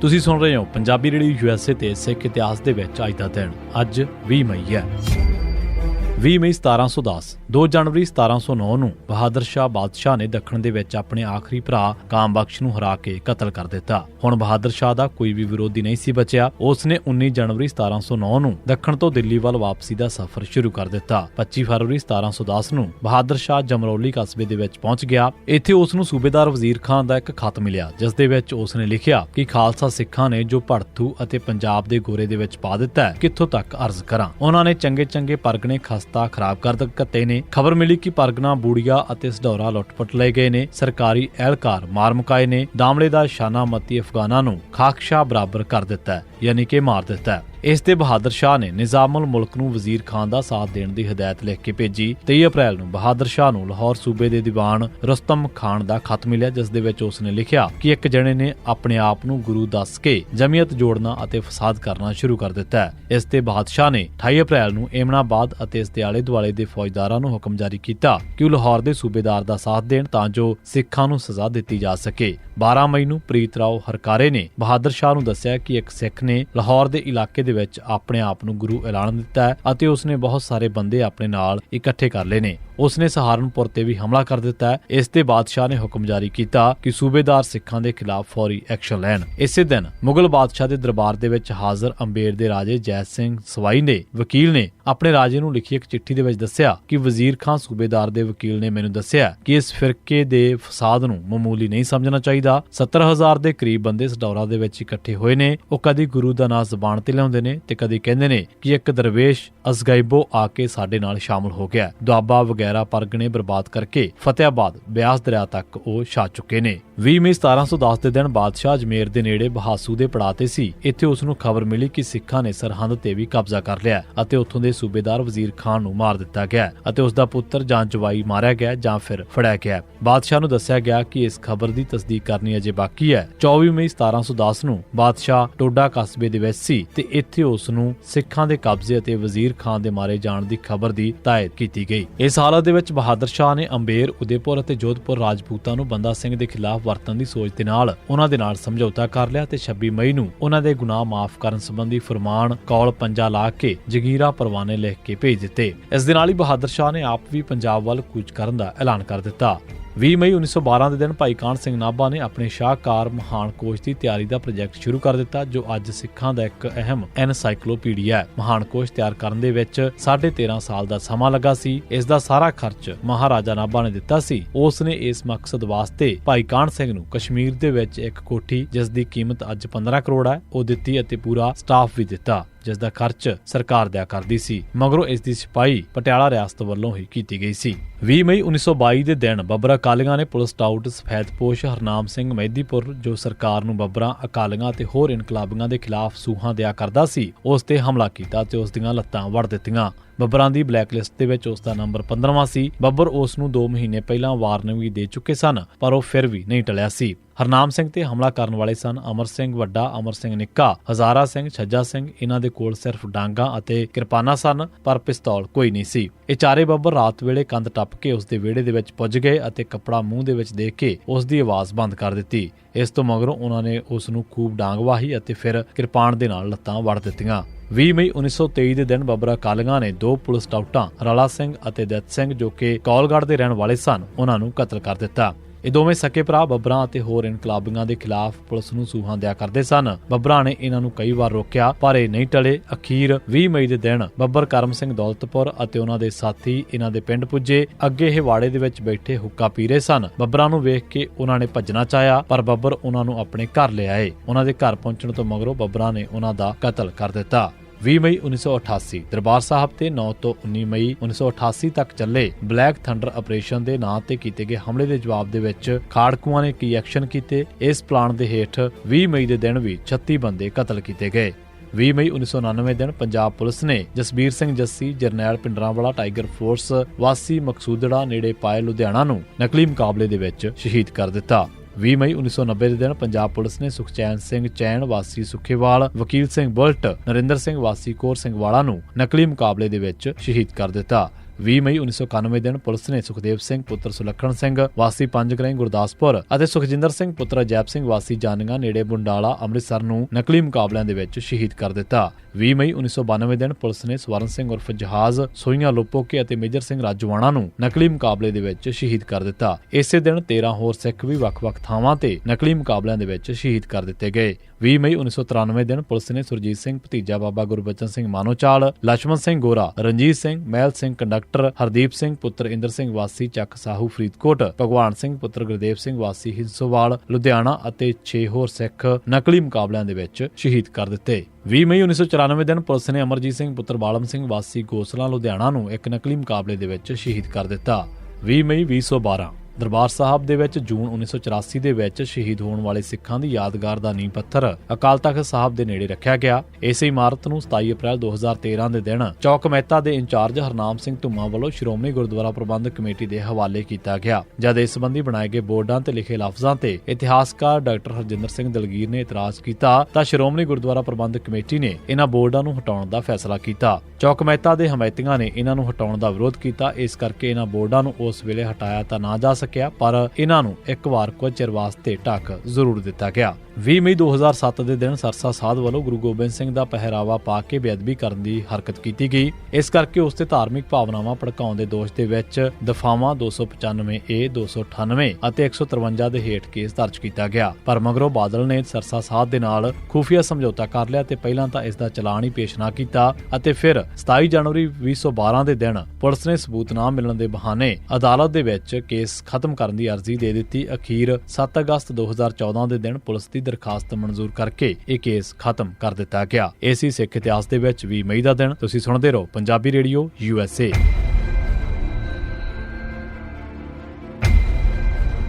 ਤੁਸੀਂ ਸੁਣ ਰਹੇ ਹੋ ਪੰਜਾਬੀ ਰੇਡੀਓ ਯੂਐਸਏ ਤੇ ਸਿੱਖ ਇਤਿਹਾਸ ਦੇ ਵਿੱਚ ਅੱਜ ਦਾ ਦਿਨ, ਅੱਜ 20 ਮਈ ਹੈ। 20 ਮਈ 1710 2 ਜਨਵਰੀ 1709 ਨੂੰ ਬਹਾਦਰ ਸ਼ਾਹ ਬਾਦਸ਼ਾਹ ਨੇ ਦੱਖਣ ਦੇ ਵਿੱਚ ਆਪਣੇ ਆਖਰੀ ਭਰਾ ਕਾਮਬਖਸ਼ ਨੂੰ ਹਰਾ ਕੇ ਕਤਲ ਕਰ ਦਿੱਤਾ। ਹੁਣ ਬਹਾਦਰ ਸ਼ਾਹ ਦਾ ਕੋਈ ਵੀ ਵਿਰੋਧੀ ਨਹੀਂ ਸੀ ਬਚਿਆ। ਉਸ ਨੇ 19 ਜਨਵਰੀ 1709 ਨੂੰ ਦੱਖਣ ਤੋਂ ਦਿੱਲੀ ਵੱਲ ਵਾਪਸੀ ਦਾ ਸਫ਼ਰ ਸ਼ੁਰੂ ਕਰ ਦਿੱਤਾ। 25 ਫਰਵਰੀ 1710 ਨੂੰ ਬਹਾਦਰ ਸ਼ਾਹ ਜਮਰੌਲੀ ਕਸਬੇ ਦੇ ਵਿੱਚ ਪਹੁੰਚ ਗਿਆ। ਇੱਥੇ ਉਸ ਨੂੰ ਸੂਬੇਦਾਰ ਵਜ਼ੀਰ ਖਾਨ ਦਾ ਇੱਕ ਖਤ ਮਿਲਿਆ, ਜਿਸ ਦੇ ਵਿੱਚ ਉਸ ਨੇ ਲਿਖਿਆ ਕਿ ਖਾਲਸਾ ਸਿੱਖਾਂ ਨੇ ਜੋ ਭੜਥੂ ਅਤੇ ਪੰਜਾਬ ਦੇ ਗੋਰੇ ਦੇ ਵਿੱਚ ਪਾ ਦਿੱਤਾ ਹੈ, ਕਿੱਥੋਂ ਤੱਕ ਅਰਜ਼ ਕਰਾਂ। ਉਹਨਾਂ ਨੇ ਚੰਗੇ ਚੰਗੇ ਪਰਗਣੇ ਖਸਤਾ ਖਰਾਬ ਕਰ ਦਿੱਤੇ ਨੇ। ਖਬਰ ਮਿਲੀ ਕਿ ਪਰਗਨਾ, ਬੂੜੀਆ ਅਤੇ ਸਡੌਰਾ ਲੁੱਟਪਟ ਲਏ ਗਏ ਨੇ। ਸਰਕਾਰੀ ਅਹਿਲਕਾਰ ਮਾਰ ਮੁਕਾਏ ਨੇ। ਦਾਮਲੇ ਦਾ ਸ਼ਾਨਾ ਮਤੀ ਅਫਗਾਨਾਂ ਨੂੰ ਖਾਕਸ਼ਾ ਬਰਾਬਰ ਕਰ ਦਿੱਤਾ ਯਾਨੀ ਕਿ ਮਾਰ ਦਿੱਤਾ ਇਸ ਤੇ ਬਹਾਦਰ ਸ਼ਾਹ ਨੇ ਨਿਜ਼ਾਮੁਲ ਮੁਲਕ ਨੂੰ ਵਜ਼ੀਰ ਖਾਨ ਦਾ ਸਾਥ ਦੇਣ ਦੀ ਹਦਾਇਤ ਲਿਖ ਕੇ ਭੇਜੀ। 23 ਅਪ੍ਰੈਲ ਨੂੰ ਬਹਾਦਰ ਸ਼ਾਹ ਨੂੰ ਲਾਹੌਰ ਸੂਬੇ ਦੇ ਦੀਵਾਨ ਰਸਤਮ ਖਾਨ ਦਾ ਖਤ ਮਿਲਿਆ, ਜਿਸ ਦੇ ਵਿੱਚ ਉਸ ਨੇ ਲਿਖਿਆ ਕਿ ਇੱਕ ਜਣੇ ਨੇ ਆਪਣੇ ਆਪ ਨੂੰ ਗੁਰੂ ਦੱਸ ਕੇ ਜਮੀਅਤ ਜੋੜਨਾ ਅਤੇ ਫਸਾਦ ਕਰਨਾ ਸ਼ੁਰੂ ਕਰ ਦਿੱਤਾ ਹੈ। ਇਸ ਤੇ ਬਾਦਸ਼ਾਹ ਨੇ 28 ਅਪ੍ਰੈਲ ਨੂੰ ਏਮਨਾਬਾਦ ਅਤੇ ਇਸ ਦੇ ਆਲੇ ਦੁਆਲੇ ਦੇ ਫੌਜਦਾਰਾਂ ਨੂੰ ਹੁਕਮ ਜਾਰੀ ਕੀਤਾ ਕਿ ਉਹ ਲਾਹੌਰ ਦੇ ਸੂਬੇਦਾਰ ਦਾ ਸਾਥ ਦੇਣ ਤਾਂ ਜੋ ਸਿੱਖਾਂ ਨੂੰ ਸਜ਼ਾ ਦਿੱਤੀ ਜਾ ਸਕੇ। 12 ਮਈ ਨੂੰ ਪ੍ਰੀਤ ਰਾਓ ਹਰਕਾਰੇ ਨੇ ਬਹਾਦਰ ਸ਼ਾਹ ਨੂੰ ਦੱਸਿਆ ਕਿ ਇੱਕ ਸਿੱਖ ਨੇ ਲਾਹੌਰ ਦੇ ਇਲਾਕੇ ਦੇ ਵਿੱਚ ਆਪਣੇ ਆਪ ਨੂੰ ਗੁਰੂ ਐਲਾਨ ਦਿੱਤਾ ਹੈ ਅਤੇ ਉਸ ਨੇ ਬਹੁਤ ਸਾਰੇ ਬੰਦੇ ਆਪਣੇ ਨਾਲ ਇਕੱਠੇ ਕਰ ਲਏ ਨੇ। ਉਸ ਨੇ ਸਹਾਰਨਪੁਰ ਤੇ ਵੀ ਹਮਲਾ ਕਰ ਦਿੱਤਾ ਹੈ। ਇਸ ਤੇ ਬਾਦਸ਼ਾਹ ਨੇ ਹੁਕਮ ਜਾਰੀ ਕੀਤਾ ਕਿ ਸੂਬੇਦਾਰ ਸਿੱਖਾਂ ਦੇ ਖਿਲਾਫ ਫੌਰੀ ਐਕਸ਼ਨ ਲੈਣ। ਇਸੇ ਦਿਨ ਮੁਗਲ ਬਾਦਸ਼ਾਹ ਦੇ ਦਰਬਾਰ ਦੇ ਵਿੱਚ ਹਾਜ਼ਰ ਅੰਬੇਰ ਦੇ ਰਾਜੇ ਜੈ ਸਿੰਘ ਸਵਾਈ ਨੇ, ਵਕੀਲ ਨੇ ਆਪਣੇ ਰਾਜੇ ਨੂੰ ਲਿਖੀ ਇੱਕ ਚਿੱਠੀ ਦੇ ਵਿੱਚ ਦੱਸਿਆ ਕਿ ਵਜ਼ੀਰ ਖਾਨ ਸੂਬੇਦਾਰ ਦੇ ਵਕੀਲ ਨੇ ਮੈਨੂੰ ਦੱਸਿਆ ਕਿ ਇਸ ਫਿਰਕੇ ਦੇ ਫਸਾਦ ਨੂੰ ਮਾਮੂਲੀ ਨਹੀਂ ਸਮਝਣਾ ਚਾਹੀਦਾ। 70000 ਦੇ ਕਰੀਬ ਬੰਦੇ ਸਡੌਰਾ ਦੇ ਵਿੱਚ ਇਕੱਠੇ ਹੋਏ ਨੇ। ਉਹ ਕਦੀ ਗੁਰੂ ਦਾ ਨਾਮ ਜ਼ਬਾਨ ਤੇ ਲਿਆਉਂਦੇ ਨੇ ਤੇ ਕਦੀ ਕਹਿੰਦੇ ਨੇ ਕਿ ਇੱਕ ਦਰਵੇਸ਼ ਅਜ਼ਗੈਬੋ ਆ ਕੇ ਸਾਡੇ ਨਾਲ ਸ਼ਾਮਲ ਹੋ ਗਿਆ। ਦੁਆਬਾ ਵਗੈਰਾ ਪਰਗਣੇ ਬਰਬਾਦ ਕਰਕੇ ਫਤਿਆਬਾਦ, ਬਿਆਸ ਦਰਿਆ ਤੱਕ ਉਹ ਛਾ ਚੁੱਕੇ ਨੇ। 20 ਮਈ 1710 ਦੇ ਦਿਨ ਬਾਦਸ਼ਾਹ ਅਜਮੇਰ ਦੇ ਨੇੜੇ ਬਹਾਸੂ ਦੇ ਪੜਾਅ ਤੇ ਸੀ। ਇੱਥੇ ਉਸ ਨੂੰ ਖਬਰ ਮਿਲੀ ਕਿ ਸਿੱਖਾਂ ਨੇ ਸਰਹੰਦ ਤੇ ਵੀ ਕਬਜ਼ਾ ਕਰ ਲਿਆ ਅਤੇ ਉੱਥੋਂ ਦੇ ਸੂਬੇਦਾਰ ਵਜ਼ੀਰ ਖਾਨ ਨੂੰ ਮਾਰ ਦਿੱਤਾ ਗਿਆ ਅਤੇ ਉਸ ਦਾ ਪੁੱਤਰ ਜਾਂ ਜਵਾਈ ਮਾਰਿਆ ਗਿਆ ਜਾਂ ਫਿਰ ਫੜਿਆ ਗਿਆ। ਬਾਦਸ਼ਾਹ ਨੂੰ ਦੱਸਿਆ ਗਿਆ ਕਿ ਇਸ ਖਬਰ ਦੀ ਤਸਦੀਕ ਕਰਨੀ ਅਜੇ ਬਾਕੀ ਹੈ। 24 ਮਈ 1710 ਨੂੰ ਬਾਦਸ਼ਾਹ ਟੋਡਾ ਕਸਬੇ ਦੇ ਵਿੱਚ ਸੀ ਤੇ ਇੱਥੇ ਉਸ ਨੂੰ ਸਿੱਖਾਂ ਦੇ ਕਬਜ਼ੇ ਅਤੇ ਵਜ਼ੀਰ ਖਾਨ ਦੇ ਮਾਰੇ ਜਾਣ ਦੀ ਖਬਰ ਦੀ ਤਾਇਦ ਕੀਤੀ ਗਈ। ਇਸ ਹਾਲਤ ਦੇ ਵਿੱਚ ਬਹਾਦਰ ਸ਼ਾਹ ਨੇ ਅੰਬੇਰ, ਉਦੇਪੁਰ ਅਤੇ ਜੋਧਪੁਰ ਰਾਜਪੂਤਾਂ ਨੂੰ ਬੰਦਾ ਸਿੰਘ ਦੇ ਖਿਲਾਫ ਵਰਤਣ ਦੀ ਸੋਚ ਦੇ ਨਾਲ ਉਹਨਾਂ ਦੇ ਨਾਲ ਸਮਝੌਤਾ ਕਰ ਲਿਆ ਤੇ 26 ਮਈ ਨੂੰ ਉਹਨਾਂ ਦੇ ਗੁਨਾਹ ਮਾਫ ਕਰਨ ਸੰਬੰਧੀ ਫਰਮਾਨ ਕੌਲ ਪੰਜਾ ਲਾ ਕੇ ਜਗੀਰਾ ਪਰਵਾਨੇ ਲਿਖ ਕੇ ਭੇਜ ਦਿੱਤੇ। ਇਸ ਦੇ ਨਾਲ ਹੀ ਬਹਾਦਰ ਸ਼ਾਹ ਨੇ ਆਪ ਵੀ ਪੰਜਾਬ ਵੱਲ ਕੂਚ ਕਰਨ ਦਾ ਐਲਾਨ ਕਰ ਦਿੱਤਾ। 20 ਮਈ 1912 ਦੇ ਦਿਨ ਭਾਈ ਕਾਨ ਸਿੰਘ ਨਾਭਾ ਨੇ ਆਪਣੇ ਸ਼ਾਹਕਾਰ ਮਹਾਨ ਕੋਸ਼ ਦੀ ਤਿਆਰੀ ਦਾ ਪ੍ਰੋਜੈਕਟ ਸ਼ੁਰੂ ਕਰ ਦਿੱਤਾ, ਜੋ ਅੱਜ ਸਿੱਖਾਂ ਦਾ ਇੱਕ ਅਹਿਮ ਐਨਸਾਈਕਲੋਪੀਡੀਆ ਹੈ। ਮਹਾਨ ਕੋਸ਼ ਤਿਆਰ ਕਰਨ ਦੇ ਵਿੱਚ 13.5 ਸਾਲ ਦਾ ਸਮਾਂ ਲੱਗਾ ਸੀ। ਇਸ ਦਾ ਸਾਰਾ ਖਰਚ ਮਹਾਰਾਜਾ ਨਾਭਾ ਨੇ ਦਿੱਤਾ ਸੀ। ਉਸ ਨੇ ਇਸ ਮਕਸਦ ਵਾਸਤੇ ਭਾਈ ਕਾਨ ਸਿੰਘ ਨੂੰ ਕਸ਼ਮੀਰ ਦੇ ਵਿੱਚ ਇੱਕ ਕੋਠੀ, ਜਿਸ ਦੀ ਕੀਮਤ ਅੱਜ 15 ਕਰੋੜ ਹੈ, ਉਹ ਦਿੱਤੀ ਅਤੇ ਪੂਰਾ ਸਟਾਫ ਵੀ ਦਿੱਤਾ। ਜਿਸ ਦਾ ਖਰਚ ਸਰਕਾਰ ਦਿਆ ਕਰਦੀ ਸੀ, ਮਗਰੋਂ ਇਸ ਦੀ ਸਿਪਾਹੀ ਪਟਿਆਲਾ ਰਿਆਸਤ ਵੱਲੋਂ ਹੀ ਕੀਤੀ ਗਈ ਸੀ। 20 ਮਈ 1922 ਦੇ ਦਿਨ ਬੱਬਰ ਅਕਾਲੀਆਂ ਨੇ ਪੁਲਿਸ ਸਟਾਊਟ ਸਫੈਦਪੋਸ਼ ਹਰਨਾਮ ਸਿੰਘ ਮਹਿਦੀਪੁਰ, ਜੋ ਸਰਕਾਰ ਨੂੰ ਬੱਬਰਾਂ ਅਕਾਲੀਆਂ ਤੇ ਹੋਰ ਇਨਕਲਾਬੀਆਂ ਦੇ ਖਿਲਾਫ ਸੂਹਾਂ ਦਿਆ ਕਰਦਾ ਸੀ, ਉਸ ਤੇ ਹਮਲਾ ਕੀਤਾ ਤੇ ਉਸ ਦੀਆਂ ਲੱਤਾਂ ਵੜ ਦਿੱਤੀਆਂ। ਬੱਬਰਾਂ ਦੀ ਬਲੈਕਲਿਸਟ ਦੇ ਵਿੱਚ ਉਸ ਦਾ ਨੰਬਰ 15ਵਾਂ ਸੀ। ਬੱਬਰ ਉਸ ਨੂੰ 2 ਮਹੀਨੇ ਪਹਿਲਾਂ ਵਾਰਨਿੰਗ ਵੀ ਦੇ ਚੁੱਕੇ ਸਨ, ਪਰ ਉਹ ਫਿਰ ਵੀ ਨਹੀਂ ਟਲਿਆ ਸੀ। ਹਰਨਾਮ ਸਿੰਘ ਤੇ ਹਮਲਾ ਕਰਨ ਵਾਲੇ ਸਨ ਅਮਰ ਸਿੰਘ ਵੱਡਾ, ਅਮਰ ਸਿੰਘ ਨਿੱਕਾ, ਹਜ਼ਾਰਾ ਸਿੰਘ, ਛੱਜਾ ਸਿੰਘ, ਇਹਨਾਂ ਦੇ ਕੋਲ ਸਿਰਫ ਡਾਂਗਾ ਅਤੇ ਕਿਰਪਾਨਾਂ ਸਨ, ਪਰ ਪਿਸਤੌਲ ਕੋਈ ਨਹੀਂ ਸੀ। ਇਹ ਚਾਰੇ ਬੱਬਰ ਰਾਤ ਵੇਲੇ ਕੰਧ ਟੱਪ ਕੇ ਉਸ ਦੇ ਵਿਹੜੇ ਦੇ ਵਿੱਚ ਪੁੱਜ ਗਏ ਅਤੇ ਕੱਪੜਾ ਮੂੰਹ ਦੇ ਵਿੱਚ ਦੇ ਕੇ ਉਸ ਦੀ ਆਵਾਜ਼ ਬੰਦ ਕਰ ਦਿੱਤੀ। ਇਸ ਤੋਂ ਮਗਰੋਂ ਉਹਨਾਂ ਨੇ ਉਸ ਨੂੰ ਖੂਬ ਡਾਂਗ ਵਾਹੀ ਅਤੇ ਫਿਰ ਕਿਰਪਾਨ ਦੇ ਨਾਲ ਲੱਤਾਂ ਵੜ ਦਿੱਤੀਆਂ। 20 ਮਈ 1923 ਦੇ ਦਿਨ ਬੱਬਰਾ ਕਾਲੀਆਂ ਨੇ ਦੋ ਪੁਲਿਸ ਟਾਊਟਾਂ ਰਾਲਾ ਸਿੰਘ ਅਤੇ ਦੱਤ ਸਿੰਘ, ਜੋ ਕਿ ਕੌਲਗੜ੍ਹ ਦੇ ਰਹਿਣ ਵਾਲੇ ਸਨ, ਉਹਨਾਂ ਨੂੰ ਕਤਲ ਕਰ ਦਿੱਤਾ। ਇਹ ਦੋਵੇਂ ਸਕੇ ਭਰਾ ਬੱਬਰਾਂ ਅਤੇ ਹੋਰ ਇਨਕਲਾਬੀਆਂ ਦੇ ਖਿਲਾਫ ਪੁਲਿਸ ਨੂੰ ਸੂਹਾਂ ਦਿਆ ਕਰਦੇ ਸਨ। ਬੱਬਰਾਂ ਨੇ ਇਹਨਾਂ ਨੂੰ ਕਈ ਵਾਰ ਰੋਕਿਆ, ਪਰ ਇਹ ਨਹੀਂ ਟਲੇ। ਅਖੀਰ 20 ਮਈ ਦੇ ਦਿਨ ਬੱਬਰ ਕਰਮ ਸਿੰਘ ਦੌਲਤਪੁਰ ਅਤੇ ਉਹਨਾਂ ਦੇ ਸਾਥੀ ਇਹਨਾਂ ਦੇ ਪਿੰਡ ਪੁੱਜੇ। ਅੱਗੇ ਇਹ ਵਾੜੇ ਦੇ ਵਿੱਚ ਬੈਠੇ ਹੁੱਕਾ ਪੀ ਰਹੇ ਸਨ। ਬੱਬਰਾਂ ਨੂੰ ਵੇਖ ਕੇ ਉਹਨਾਂ ਨੇ ਭੱਜਣਾ ਚਾਹਿਆ, ਪਰ ਬੱਬਰ ਉਹਨਾਂ ਨੂੰ ਆਪਣੇ ਘਰ ਲਿਆਏ ਉਹਨਾਂ ਦੇ ਘਰ ਪਹੁੰਚਣ ਤੋਂ ਮਗਰੋਂ ਬੱਬਰਾਂ ਨੇ ਉਹਨਾਂ ਦਾ ਕਤਲ ਕਰ ਦਿੱਤਾ। 20 ਮਈ 1988 ਦਰਬਾਰ ਸਾਹਿਬ ਤੇ 9 ਤੋਂ 19 ਮਈ 1988 ਤੱਕ ਚੱਲੇ ਬਲੈਕ ਥੰਡਰ ਆਪਰੇਸ਼ਨ ਦੇ ਨਾਂ ਤੇ ਕੀਤੇ ਗਏ ਹਮਲੇ ਦੇ ਜਵਾਬ ਦੇ ਵਿੱਚ ਖਾੜਕੂਆਂ ਨੇ ਕੀ ਐਕਸ਼ਨ ਕੀਤੇ, ਇਸ ਪਲਾਨ ਦੇ ਹੇਠ 20 ਮਈ ਦੇ ਦਿਨ ਵੀ 36 ਬੰਦੇ ਕਤਲ ਕੀਤੇ ਗਏ। 20 ਮਈ 1999 ਦਿਨ ਪੰਜਾਬ ਪੁਲਿਸ ਨੇ ਜਸਬੀਰ ਸਿੰਘ ਜੱਸੀ, ਜਰਨੈਲ ਪਿੰਡਰਾਂਵਾਲਾ, ਟਾਈਗਰ ਫੋਰਸ ਵਾਸੀ ਮਕਸੂਦੜਾ ਨੇੜੇ ਪਾਏ ਲੁਧਿਆਣਾ ਨੂੰ ਨਕਲੀ ਮੁਕਾਬਲੇ ਦੇ ਵਿੱਚ ਸ਼ਹੀਦ ਕਰ ਦਿੱਤਾ। 20 ਮਈ 1990 ਦੇ ਦਿਨ ਪੰਜਾਬ ਪੁਲਿਸ ਨੇ ਸੁਖਚੈਨ ਸਿੰਘ ਚੈਨ ਵਾਸੀ ਸੁਖੇਵਾਲ, ਵਕੀਲ ਸਿੰਘ ਬੁਲਟ, ਨਰਿੰਦਰ ਸਿੰਘ ਵਾਸੀ ਕੋਰ ਸਿੰਘ ਵਾਲਾ ਨੂੰ ਨਕਲੀ ਮੁਕਾਬਲੇ ਦੇ ਵਿੱਚ ਸ਼ਹੀਦ ਕਰ ਦਿੱਤਾ। 20 ਮਈ 1991 ਦਿਨ ਪੁਲਿਸ ਨੇ ਸੁਖਦੇਵ ਸਿੰਘ ਪੁੱਤਰ ਸੁਲੱਖਣ ਸਿੰਘ, ਵਾਸੀ ਪੰਜਗਰਾਈ ਗੁਰਦਾਸਪੁਰ ਅਤੇ ਸੁਖਜਿੰਦਰ ਸਿੰਘ ਪੁੱਤਰ ਅਜੈਬ ਸਿੰਘ, ਵਾਸੀ ਜਾਨੀਆਂ ਨੇੜੇ ਬੁੰਡਾਲਾ ਅੰਮ੍ਰਿਤਸਰ ਨੂੰ ਨਕਲੀ ਮੁਕਾਬਲਿਆਂ ਦੇ ਵਿੱਚ ਸ਼ਹੀਦ ਕਰ ਦਿੱਤਾ। 20 ਮਈ 1992 ਦਿਨ ਪੁਲਿਸ ਨੇ ਸਵਰਨ ਸਿੰਘ ਉਰਫ ਜਹਾਜ਼ ਸੋਈਆਂ ਲੋਪੋਕੇ ਅਤੇ ਮੇਜਰ ਸਿੰਘ ਰਾਜਵਾਣਾ ਨੂੰ ਨਕਲੀ ਮੁਕਾਬਲੇ ਦੇ ਵਿੱਚ ਸ਼ਹੀਦ ਕਰ ਦਿੱਤਾ। ਇਸੇ ਦਿਨ 13 ਹੋਰ ਸਿੱਖ ਵੀ ਵੱਖ-ਵੱਖ ਥਾਵਾਂ ਤੇ ਨਕਲੀ ਮੁਕਾਬਲਿਆਂ ਦੇ ਵਿੱਚ ਸ਼ਹੀਦ ਕਰ ਦਿੱਤੇ ਗਏ। 20 ਮਈ 1993 ਦਿਨ ਪੁਲਿਸ ਨੇ ਸੁਰਜੀਤ ਸਿੰਘ, ਭਤੀਜਾ ਬਾਬਾ ਗੁਰਬਚਨ ਸਿੰਘ ਮਾਨੋਚਾਲ ਲక్ష్ਮਣ ਸਿੰਘ ਗੋਰਾ, ਰਣਜੀਤ ਸਿੰਘ, ਮਹਿਲ ਸਿੰਘ ਕੰਡਕਟਰ, ਹਰਦੀਪ ਸਿੰਘ ਪੁੱਤਰ ਇੰਦਰ ਸਿੰਘ ਵਾਸੀ ਚੱਕ ਸਾਹੂ ਫਰੀਦਕੋਟ, ਭਗਵਾਨ ਸਿੰਘ ਪੁੱਤਰ ਗੁਰਦੇਵ ਸਿੰਘ ਵਾਸੀ ਹਿੰਸੋਵਾਲ, ਲੁਧਿਆਣਾ ਅਤੇ 6 ਹੋਰ ਸਿੱਖ ਨਕਲੀ ਮੁਕਾਬਲਿਆਂ ਦੇ ਵਿੱਚ ਸ਼ਹੀਦ ਕਰ ਦਿੱਤੇ। 20 ਮਈ 1994 ਦਿਨ ਪੁਲਿਸ ਨੇ ਅਮਰਜੀਤ ਸਿੰਘ, ਪੁੱਤਰ ਬਾਲਮ ਸਿੰਘ ਵਾਸੀ ਗੋਸਲਾ, ਲੁਧਿਆਣਾ ਨੂੰ ਇੱਕ ਨਕਲੀ ਮੁਕਾਬਲੇ ਦੇ ਵਿੱਚ ਸ਼ਹੀਦ ਕਰ ਦਿੱਤਾ। 20 ਮਈ 2012 ਦਰਬਾਰ ਸਾਹਿਬ ਦੇ ਵਿੱਚ ਜੂਨ 1984 ਦੇ ਵਿੱਚ ਸ਼ਹੀਦ ਹੋਣ ਵਾਲੇ ਸਿੱਖਾਂ ਦੀ ਯਾਦਗਾਰ ਦਾ ਨੀਂਹ ਪੱਥਰ ਅਕਾਲ ਤਖਤ ਸਾਹਿਬ ਦੇ ਨੇੜੇ ਰੱਖਿਆ ਗਿਆ। ਇਸ ਇਮਾਰਤ ਨੂੰ 27 ਅਪ੍ਰੈਲ 2013 ਦੇ ਦਿਨ ਚੌਕ ਮਹਿਤਾ ਦੇ ਇੰਚਾਰਜ ਹਰਨਾਮ ਸਿੰਘ ਧੁੰਮਾ ਵੱਲੋਂ ਸ਼੍ਰੋਮਣੀ ਗੁਰਦੁਆਰਾ ਪ੍ਰਬੰਧਕ ਕਮੇਟੀ ਦੇ ਹਵਾਲੇ ਕੀਤਾ ਗਿਆ। ਜਦ ਇਸ ਸੰਬੰਧੀ ਬਣਾਏ ਗਏ ਬੋਰਡਾਂ ਤੇ ਲਿਖੇ ਲਫ਼ਜ਼ਾਂ ਤੇ ਇਤਿਹਾਸਕਾਰ ਡਾਕਟਰ ਹਰਜਿੰਦਰ ਸਿੰਘ ਦਲਗੀਰ ਨੇ ਇਤਰਾਜ਼ ਕੀਤਾ, ਤਾਂ ਸ਼੍ਰੋਮਣੀ ਗੁਰਦੁਆਰਾ ਪ੍ਰਬੰਧਕ ਕਮੇਟੀ ਨੇ ਇਹਨਾਂ ਬੋਰਡਾਂ ਨੂੰ ਹਟਾਉਣ ਦਾ ਫੈਸਲਾ ਕੀਤਾ। ਚੌਕ ਮਹਿਤਾ ਦੇ ਹਮਾਇਤੀਆਂ ਨੇ ਇਹਨਾਂ ਨੂੰ ਹਟਾਉਣ ਦਾ ਵਿਰੋਧ ਕੀਤਾ। ਇਸ ਕਰਕੇ ਇਹਨਾਂ ਬੋਰਡਾਂ ਨੂੰ ਉਸ ਵੇਲੇ ਹਟਾਇਆ ਤਾਂ ਨਾ ਜਾ ਸਕਿਆ, ਪਰ ਇਹਨਾਂ ਨੂੰ ਇੱਕ ਵਾਰ ਕੁਝ ਚਿਰ ਵਾਸਤੇ ਢੱਕ ਜ਼ਰੂਰ ਦਿੱਤਾ ਗਿਆ। 20 ਮਈ 2007 ਦੇ ਦਿਨ ਸਰਸਾ ਸਾਧ ਵੱਲੋਂ ਗੁਰੂ ਗੋਬਿੰਦ ਸਿੰਘ ਦਾ ਪਹਿਰਾਵਾ ਪਾ ਕੇ ਬੇਅਦਬੀ ਕਰਨ ਦੀ ਹਰਕਤ ਕੀਤੀ ਗਈ। ਇਸ ਕਰਕੇ ਉਸ ਤੇ ਧਾਰਮਿਕ ਭਾਵਨਾਵਾਂ ਭੜਕਾਉਣ ਦੇ ਦੋਸ਼ ਦੇ ਵਿੱਚ ਦਫਾਵਾਂ 295 ਏ 298 ਅਤੇ 153 ਦੇ ਹੇਠ ਕੇਸ ਦਰਜ ਕੀਤਾ ਗਿਆ। ਪਰ ਮਗਰੋਂ ਬਾਦਲ ਨੇ ਸਰਸਾ ਸਾਧ ਦੇ ਨਾਲ ਖੂਫੀਆ ਸਮਝੌਤਾ ਕਰ ਲਿਆ ਤੇ ਪਹਿਲਾਂ ਤਾਂ ਇਸ ਦਾ ਚਲਾਨ ਹੀ ਪੇਸ਼ ਨਾ ਕੀਤਾ ਅਤੇ ਫਿਰ 27 ਜਨਵਰੀ 2012 ਦੇ ਦਿਨ ਪੁਲਿਸ ਨੇ ਸਬੂਤ ਨਾ ਮਿਲਣ ਦੇ ਬਹਾਨੇ ਅਦਾਲਤ ਦੇ ਵਿੱਚ ਕੇਸ ਖਤਮ ਕਰਨ ਦੀ ਅਰਜ਼ੀ ਦੇ ਦਿੱਤੀ। ਅਖੀਰ 7 ਅਗਸਤ 2014 ਦੇ ਦਿਨ ਪੁਲਿਸ ਦੀ ਦਰਖਾਸਤ ਮਨਜ਼ੂਰ ਕਰਕੇ ਇਹ ਕੇਸ ਖਤਮ ਕਰ ਦਿੱਤਾ ਗਿਆ। ਏਸੀ ਸਿੱਖ ਇਤਿਹਾਸ ਦੇ ਵਿੱਚ 20 ਮਈ ਦਾ ਦਿਨ। ਤੁਸੀਂ ਸੁਣਦੇ ਰਹੋ ਪੰਜਾਬੀ ਰੇਡੀਓ ਯੂਐਸਏ